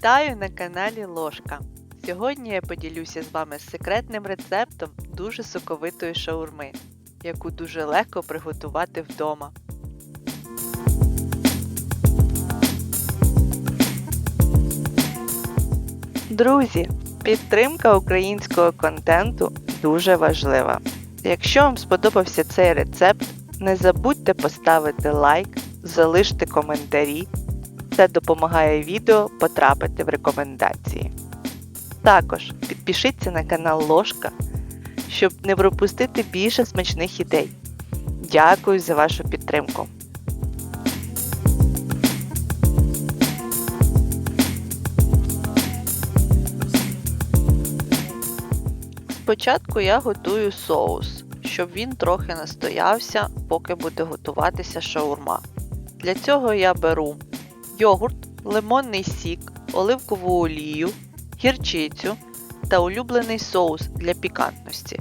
Вітаю на каналі Ложка. Сьогодні я поділюся з вами секретним рецептом дуже соковитої шаурми, яку дуже легко приготувати вдома. Друзі, підтримка українського контенту дуже важлива. Якщо вам сподобався цей рецепт, не забудьте поставити лайк, залиште коментарі. Це допомагає відео потрапити в рекомендації. Також підпишіться на канал Ложка, щоб не пропустити більше смачних ідей. Дякую за вашу підтримку. Спочатку я готую соус, щоб він трохи настоявся, поки буде готуватися шаурма. Для цього я беру йогурт, лимонний сік, оливкову олію, гірчицю та улюблений соус для пікантності.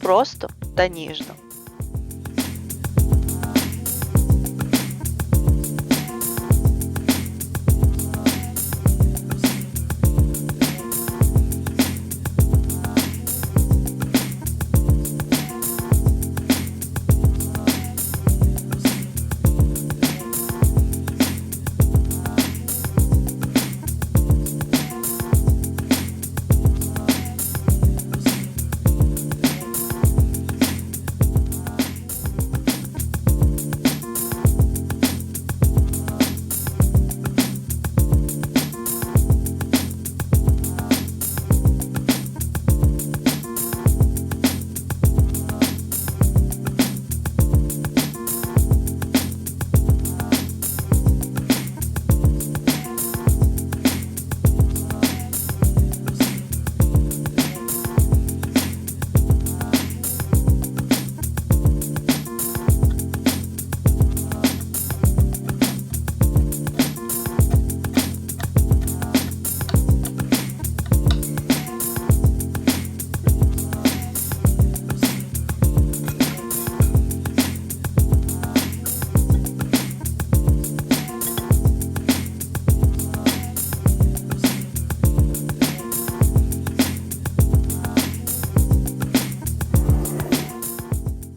Просто та ніжно.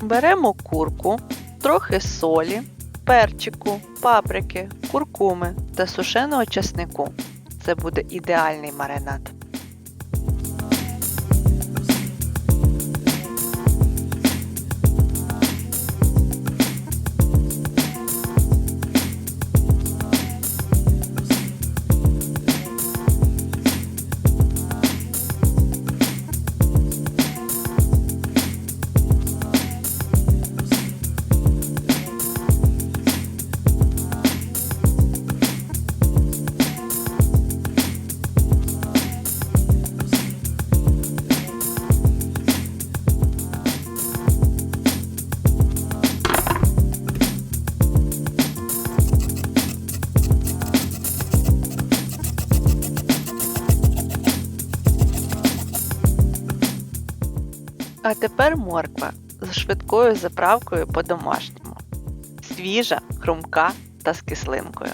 Беремо курку, трохи солі, перчику, паприки, куркуми та сушеного часнику. Це буде ідеальний маринад. А тепер морква з швидкою заправкою по-домашньому. Свіжа, хрумка та з кислинкою.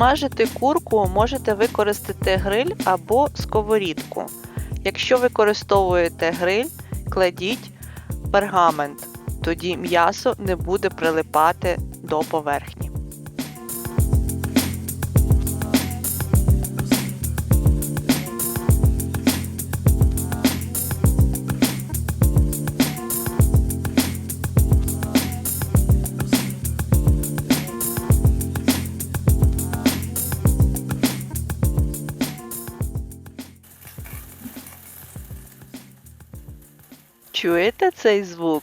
Щоб підсмажити курку, можете використати гриль або сковорідку. Якщо використовуєте гриль, кладіть пергамент, тоді м'ясо не буде прилипати до поверхні. Чуєте цей звук?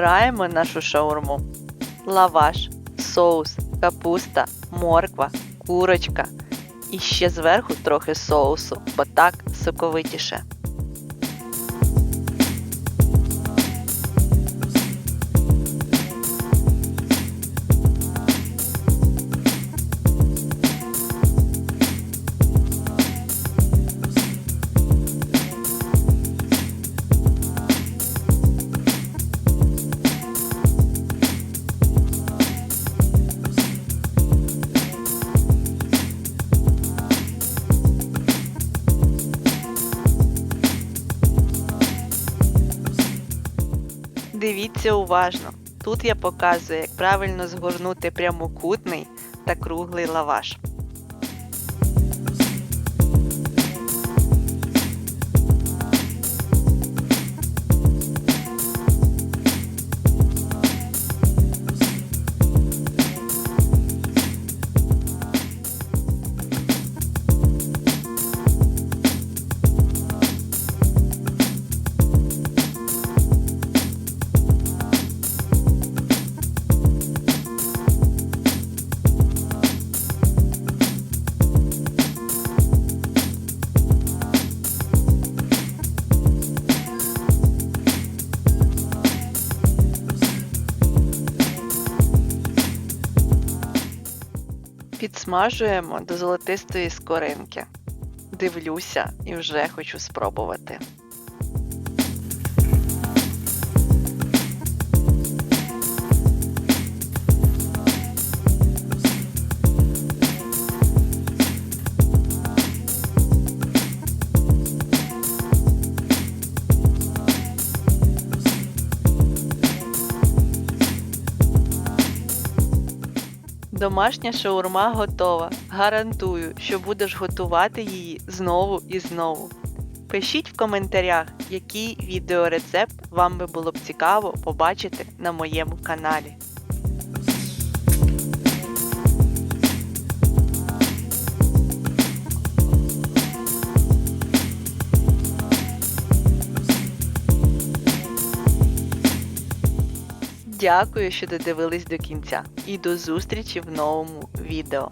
Збираємо нашу шаурму. Лаваш, соус, капуста, морква, курочка. І ще зверху трохи соусу, бо так соковитіше. Дивіться уважно. Тут я показую, як правильно згорнути прямокутний та круглий лаваш. Підсмажуємо до золотистої скоринки. Дивлюся і вже хочу спробувати. Домашня шаурма готова. Гарантую, що будеш готувати її знову і знову. Пишіть в коментарях, який відеорецепт вам би було б цікаво побачити на моєму каналі. Дякую, що додивились до кінця, і до зустрічі в новому відео.